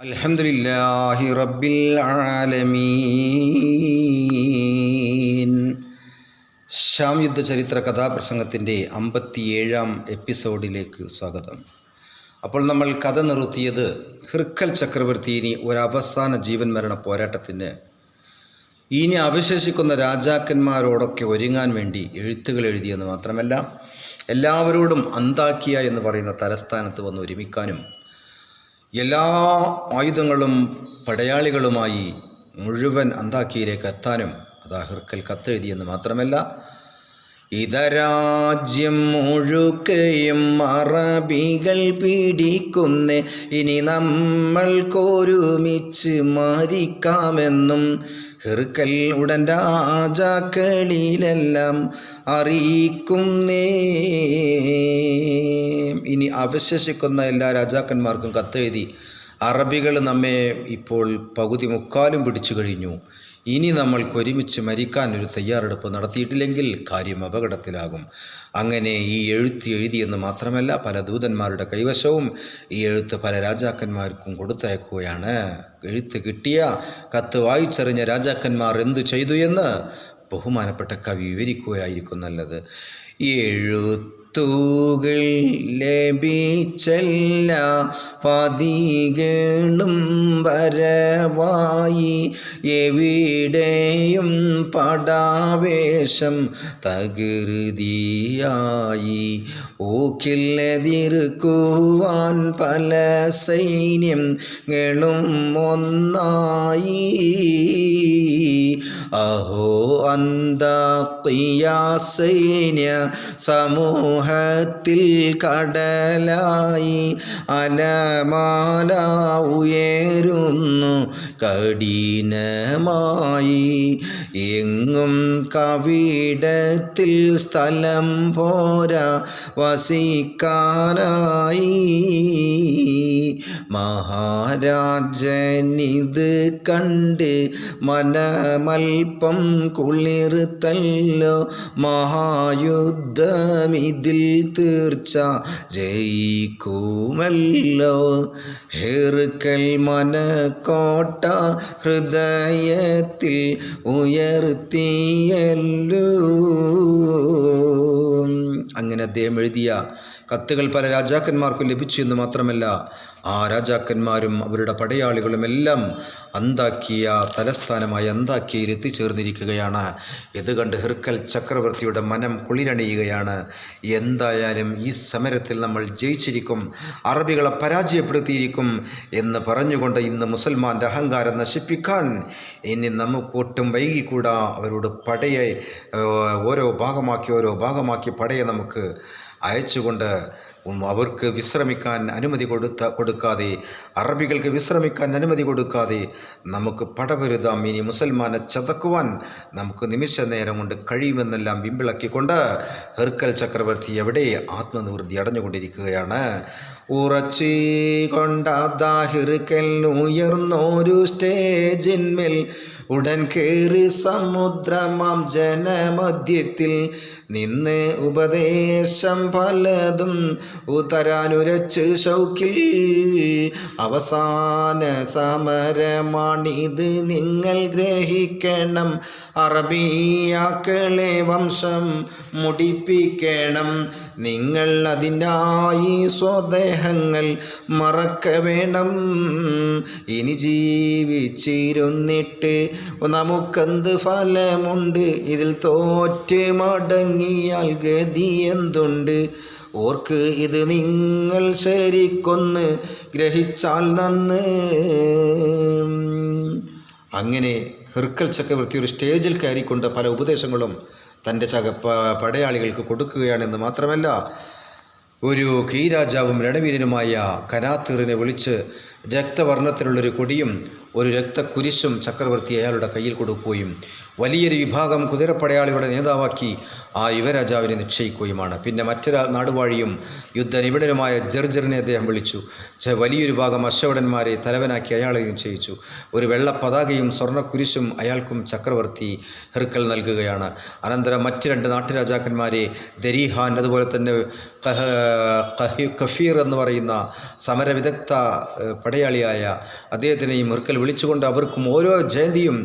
الحمد لله رب العالمين ശ്യാം യുദ്ധ ചരിത്ര കഥാപ്രസംഗത്തിൻ്റെ അമ്പത്തിയേഴാം എപ്പിസോഡിലേക്ക് സ്വാഗതം അപ്പോൾ നമ്മൾ കഥ നിർത്തിയത് ഹിർക്കൽ ചക്രവർത്തി ഇനി ഒരവസാന ജീവൻ മരണ പോരാട്ടത്തിന് ഇനി അവശേഷിക്കുന്ന രാജാക്കന്മാരോടൊക്കെ ഒരുങ്ങാൻ വേണ്ടി എഴുത്തുകൾ എഴുതിയെന്ന് മാത്രമല്ല എല്ലാവരോടും അന്താക്കിയ എന്ന് പറയുന്ന തലസ്ഥാനത്ത് വന്ന് ഒരുമിക്കാനും എല്ലാ ആയുധങ്ങളും പടയാളികളുമായി മുഴുവൻ അന്താക്കിയിലേക്ക് എത്താനും അതാ ഹിർക്കൽ കത്തെഴുതിയെന്ന് മാത്രമല്ല ഇതരാജ്യം മുഴുക്കയും മറബികൾ പീഡിക്കുന്നേ ഇനി നമ്മൾക്കൊരുമിച്ച് മരിക്കാമെന്നും ഹെറുക്കൽ ഉടൻ രാജാക്കളിലെല്ലാം അറിയിക്കുന്നേ. ഇനി അവശേഷിക്കുന്ന എല്ലാ രാജാക്കന്മാർക്കും കത്തെഴുതി. അറബികൾ നമ്മെ ഇപ്പോൾ പകുതി മുക്കാലും പിടിച്ചു കഴിഞ്ഞു. ഇനി നമ്മൾക്ക് ഒരുമിച്ച് മരിക്കാൻ ഒരു തയ്യാറെടുപ്പ് നടത്തിയിട്ടില്ലെങ്കിൽ കാര്യം അപകടത്തിലാകും. അങ്ങനെ ഈ എഴുത്ത് എഴുതിയെന്ന് മാത്രമല്ല പല ദൂതന്മാരുടെ കൈവശവും ഈ എഴുത്ത് പല രാജാക്കന്മാർക്കും കൊടുത്തയക്കുകയാണ്. എഴുത്ത് കിട്ടിയ കത്ത് വായിച്ചറിഞ്ഞ രാജാക്കന്മാർ എന്തു ചെയ്തു എന്ന് ബഹുമാനപ്പെട്ട കവി വിവരിക്കുകയായിരിക്കും നല്ലത്. എഴുത്തുകൾ ലഭിച്ചല്ല പതികളും വരവായി എവിടെയും പടാവേശം തകൃതിയായി. ഊക്കില്ലെതിർക്കുവാൻ പല സൈന്യങ്ങളും ഒന്നായി. അഹോ അന്തസൈന്യ സമൂഹത്തിൽ കടലായി. അലമാല ഉയരുന്നു കഠിനമായി. എങ്ങും കവിടത്തിൽ സ്ഥലം പോരാ വസിക്കാനായി മഹാരാജനിത് കണ്ട് മനമൽപ്പം കുളിർത്തല്ലോ. മഹായുദ്ധമിതിൽ തീർച്ച ജയിക്കുമല്ലോ. ഹെറുക്കൽ മനക്കോട്ട ഹൃദയത്തിൽ ഉയർത്തിയല്ലോ. അങ്ങനെ അദ്ദേഹം എഴുതിയ കത്തുകൾ പല രാജാക്കന്മാർക്കും ലഭിച്ചു എന്ന് മാത്രമല്ല ആ രാജാക്കന്മാരും അവരുടെ പടയാളികളും എല്ലാം അന്താക്കിയ തലസ്ഥാനമായ അന്താക്കിയയിൽ എത്തിച്ചേർന്നിരിക്കുകയാണ്. ഇത് കണ്ട് ഹിർക്കൽ ചക്രവർത്തിയുടെ മനം കുളിരണിയുകയാണ്. എന്തായാലും ഈ സമരത്തിൽ നമ്മൾ ജയിച്ചിരിക്കും അറബികളെ പരാജയപ്പെടുത്തിയിരിക്കും എന്ന് പറഞ്ഞുകൊണ്ട് ഇന്ന് മുസൽമാന്റെ അഹങ്കാരം നശിപ്പിക്കാൻ ഇനി നമുക്കൊട്ടും വൈകിക്കൂടാ. അവരോട് പടയെ ഓരോ ഭാഗമാക്കി ഓരോ ഭാഗമാക്കി പടയെ നമുക്ക് അയച്ചുകൊണ്ട് അവർക്ക് വിശ്രമിക്കാൻ അനുമതി കൊടുത്ത കൊടുക്കാതെ അറബികൾക്ക് വിശ്രമിക്കാൻ അനുമതി കൊടുക്കാതെ നമുക്ക് പടപരുതാം. ഇനി മുസൽമാനെ ചതക്കുവാൻ നമുക്ക് നിമിഷ നേരം കൊണ്ട് കഴിയുമെന്നെല്ലാം ബിമ്പിളക്കിക്കൊണ്ട് ഹെർക്കൽ ചക്രവർത്തി എവിടെ ആത്മനിവൃത്തി അടഞ്ഞുകൊണ്ടിരിക്കുകയാണ്. ഉറച്ചു കൊണ്ടാഹിർക്കൽ ഉയർന്നൊരു സ്റ്റേജിന്മേൽ ഉടൻ കയറി സമുദ്രമാം ജനമധ്യത്തിൽ. നിന്ന് ഉപദേശം പലതും ഉതരാനുരച്ച് ഷൗക്കിൽ. അവസാന സമരമാണിത്. നിങ്ങൾ ഗ്രഹിക്കണം അറബിയാക്കളെ വംശം മുടിപ്പിക്കണം. നിങ്ങൾ അതിനായി സ്വദേഹങ്ങൾ മറക്ക വേണം ഇനി ജീവിച്ചിരുന്നിട്ട് നമുക്കെന്ത് ഫലമുണ്ട്? ഇതിൽ തോറ്റ് മടങ്ങിയാൽ ഗതി എന്തുണ്ട്? ഓർക്ക് ഇത് നിങ്ങൾ ശരിക്കൊന്ന് ഗ്രഹിച്ചാൽ നന്ന്. അങ്ങനെ ഹെർക്കൽ ചക്രവർത്തി ഒരു സ്റ്റേജിൽ കയറിക്കൊണ്ട് പല ഉപദേശങ്ങളും തന്റെ ചക പടയാളികൾക്ക് കൊടുക്കുകയാണെന്ന് മാത്രമല്ല ഒരു കീരാജാവും രണവീരനുമായ കനാത്തീറിനെ വിളിച്ച് രക്തവർണത്തിലുള്ളൊരു കൊടിയും ഒരു രക്തക്കുരിശും ചക്രവർത്തി അയാളുടെ കയ്യിൽ കൊടുക്കുകയും വലിയൊരു വിഭാഗം കുതിരപ്പടയാളികളുടെ നേതാവാക്കി ആ യുവരാജാവിനെ നിശ്ചയിക്കുകയുമാണ്. പിന്നെ മറ്റൊരു നാടുവാഴിയും യുദ്ധ നിപുണരുമായ ജർജറിനെ അദ്ദേഹം വിളിച്ചു. വലിയൊരു ഭാഗം അശ്വടന്മാരെ തലവനാക്കി അയാളെ നിശ്ചയിച്ചു. ഒരു വെള്ള പതാകയും സ്വർണക്കുരിശും അയാൾക്കും ചക്രവർത്തി ഹെർക്കൽ നൽകുകയാണ്. അനന്തരം മറ്റു രണ്ട് നാട്ടുരാജാക്കന്മാരെ ദരീഹാൻ അതുപോലെ തന്നെ കഫീർ എന്ന് പറയുന്ന സമരവിദഗ്ധ പടയാളിയായ അദ്ദേഹത്തിനെയും ഹെർക്കൽ വിളിച്ചുകൊണ്ട് അവർക്കും ഓരോ ജയന്തിയും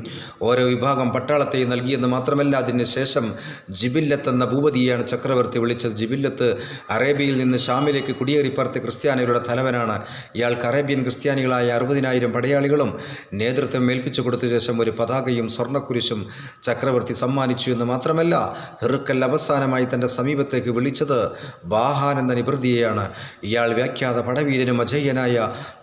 ഓരോ വിഭാഗം പട്ടാളത്തെയും നൽകിയെന്ന് മാത്രമല്ല അതിന് ശേഷം ജിബില്ലത്ത് എന്ന ഭൂപതിയെയാണ് ചക്രവർത്തി വിളിച്ചത്. ജിബില്ലത്ത് അറേബ്യയിൽ നിന്ന് ഷാമിലേക്ക് കുടിയേറിപ്പറത്ത് ക്രിസ്ത്യാനികളുടെ തലവനാണ്. ഇയാൾക്ക് അറേബ്യൻ ക്രിസ്ത്യാനികളായ അറുപതിനായിരം പടയാളികളും നേതൃത്വം ഏൽപ്പിച്ചു കൊടുത്ത ശേഷം ഒരു പതാകയും സ്വർണക്കുരിശും ചക്രവർത്തി സമ്മാനിച്ചു എന്ന് മാത്രമല്ല ഹെറുക്കൽ അവസാനമായി തന്റെ സമീപത്തേക്ക് വിളിച്ചത് ബാഹാൻ എന്ന നിവൃത്തിയെയാണ്. ഇയാൾ വ്യാഖ്യാത പടവീരനും അജയ്യനായ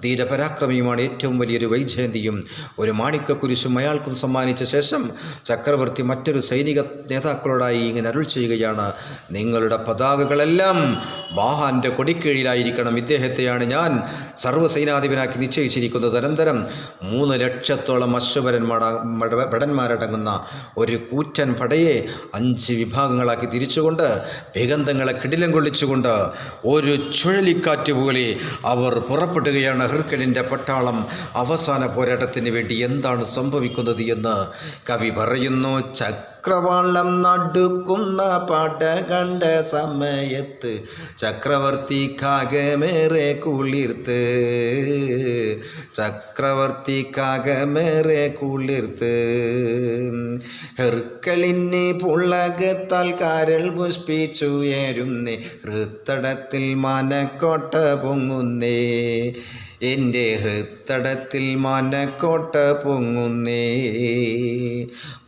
ധീരപരാക്രമിയുമാണ് ഏറ്റവും വലിയൊരു വൈജയന്തിയും. ഒരു മാണിക്കക്കുരിശും അയാൾക്കും സമ്മാനിച്ച ശേഷം ചക്രവർത്തി മറ്റൊരു സൈനിക നേതാക്കളോടായി ഇങ്ങനെ അരുൾ ചെയ്യുകയാണ്. നിങ്ങളുടെ പതാകകളെല്ലാം ബാഹാന്റെ കൊടിക്കീഴിലായിരിക്കണം. ഇദ്ദേഹത്തെയാണ് ഞാൻ സർവസൈനാധിപനാക്കി നിശ്ചയിച്ചിരിക്കുന്നത്. അനന്തരം മൂന്ന് ലക്ഷത്തോളം അശ്വപരന്മാട മട- ഭടന്മാരടങ്ങുന്ന ഒരു കൂറ്റൻ പടയെ അഞ്ച് വിഭാഗങ്ങളാക്കി തിരിച്ചുകൊണ്ട് ഭേഗന്ധങ്ങളെ കിടിലം കൊള്ളിച്ചുകൊണ്ട് ഒരു ചുഴലിക്കാറ്റ് പോലെ അവർ പുറപ്പെടുകയാണ്. ഹെർക്കലിന്റെ പട്ടാളം അവസാന പോരാട്ടത്തിന് വേണ്ടി എന്താണ് സംഭവിക്കുന്നത് എന്ന് കവി പറയുന്നു ചക്രവാളം നടുക്കുന്ന പട കണ്ട സമയത്ത് ചക്രവർത്തി കാകമേറെ കുളിർത്ത്. ചക്രവർത്തി കാകമേറെ കുളിർത്ത്. ഹെർക്കളിന് പുളകത്താൽ കാരൽ പുഷ്പിച്ചുയരുന്നേ ഹൃത്തടത്തിൽ മനക്കോട്ട പൊങ്ങുന്നേ. എന്റെ ഹൃത്തടത്തിൽ മനക്കോട്ട പൊങ്ങുന്നേ.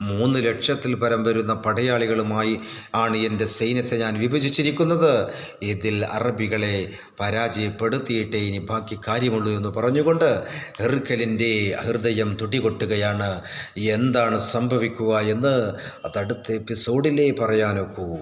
മൂന്ന് ലക്ഷത്തിൽ പരം വരുന്ന പടയാളികളുമായി ആണ് എന്റെ സൈന്യത്തെ ഞാൻ വിഭജിച്ചിരിക്കുന്നത്. ഇതിൽ അറബികളെ പരാജയപ്പെടുത്തിയിട്ടേ ഇനി ബാക്കി കാര്യമുള്ളൂ എന്ന് പറഞ്ഞുകൊണ്ട് ഹെർക്കലിന്റെ ഹൃദയം തുടികൊട്ടുകയാണ്. എന്താണ് സംഭവിക്കുക എന്ന് അതടുത്ത എപ്പിസോഡിലേ പറയാനൊക്കൂ.